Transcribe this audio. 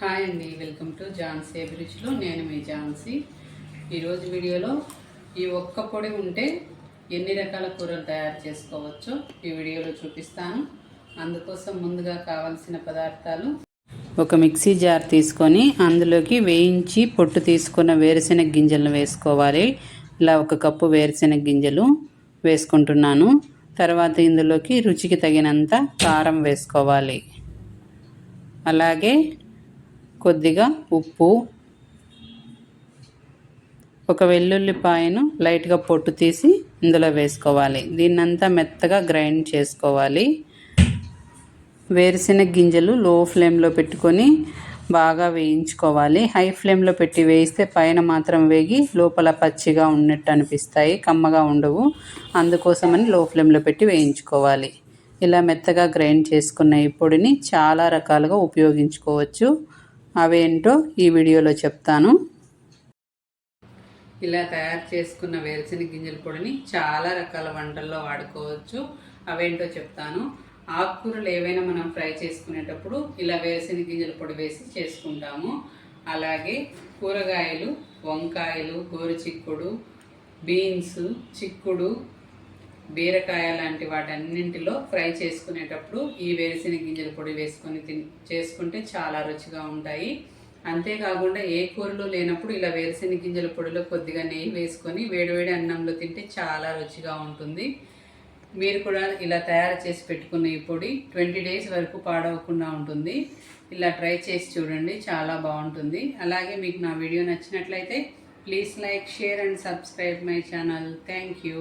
Hi అండి welcome to Jhansi అభిరుచిలో నేను మీ ఝాన్సీ. ఈరోజు వీడియోలో ఈ ఒక్క పొడి ఉంటే ఎన్ని రకాల కూరలు తయారు చేసుకోవచ్చో ఈ వీడియోలో చూపిస్తాను. అందుకోసం ముందుగా కావలసిన పదార్థాలు ఒక మిక్సీ జార్ తీసుకొని అందులోకి వేయించి పొట్టు తీసుకున్న వేరుశెనగ గింజలను వేసుకోవాలి. ఇలా ఒక కప్పు వేరుశెనగ గింజలు వేసుకుంటున్నాను. తర్వాత ఇందులోకి రుచికి తగినంత కారం వేసుకోవాలి. అలాగే కొద్దిగా ఉప్పు ఒక వెల్లుల్లిపాయను లైట్గా పొట్టు తీసి ఇందులో వేసుకోవాలి. దీన్నంతా మెత్తగా గ్రైండ్ చేసుకోవాలి. వేరుశెనగ గింజలు లో ఫ్లేమ్లో పెట్టుకొని బాగా వేయించుకోవాలి. హై ఫ్లేమ్లో పెట్టి వేయిస్తే పైన మాత్రం వేగి లోపల పచ్చిగా ఉన్నట్టు అనిపిస్తాయి. కమ్మగా ఉండవు. అందుకోసమని లో ఫ్లేమ్లో పెట్టి వేయించుకోవాలి. ఇలా మెత్తగా గ్రైండ్ చేసుకున్న ఈ పొడిని చాలా రకాలుగా ఉపయోగించుకోవచ్చు. అవేంటో ఈ వీడియోలో చెప్తాను. ఇలా తయారు చేసుకున్న వేరుశెనగ గింజల పొడిని చాలా రకాల వంటల్లో వాడుకోవచ్చు. అవేంటో చెప్తాను. ఆకుకూరలు ఏవైనా మనం ఫ్రై చేసుకునేటప్పుడు ఇలా వేరుశెనగ గింజల పొడి వేసి చేసుకుంటాము. అలాగే కూరగాయలు వంకాయలు గోరుచిక్కుడు బీన్స్ చిక్కుడు బీరకాయ లాంటి వాటన్నింటిలో ఫ్రై చేసుకునేటప్పుడు ఈ వేరుశెనగ గింజల పొడి వేసుకొని తిని చేసుకుంటే చాలా రుచిగా ఉంటాయి. అంతేకాకుండా ఏ కూరలు లేనప్పుడు ఇలా వేరుశెనగ గింజల పొడిలో కొద్దిగా నెయ్యి వేసుకొని వేడివేడి అన్నంలో తింటే చాలా రుచిగా ఉంటుంది. మీరు కూడా ఇలా తయారు చేసి పెట్టుకున్న ఈ పొడి ట్వంటీ డేస్ వరకు పాడవకుండా ఉంటుంది. ఇలా ట్రై చేసి చూడండి చాలా బాగుంటుంది. అలాగే మీకు నా వీడియో నచ్చినట్లయితే please like share and subscribe my channel. Thank you.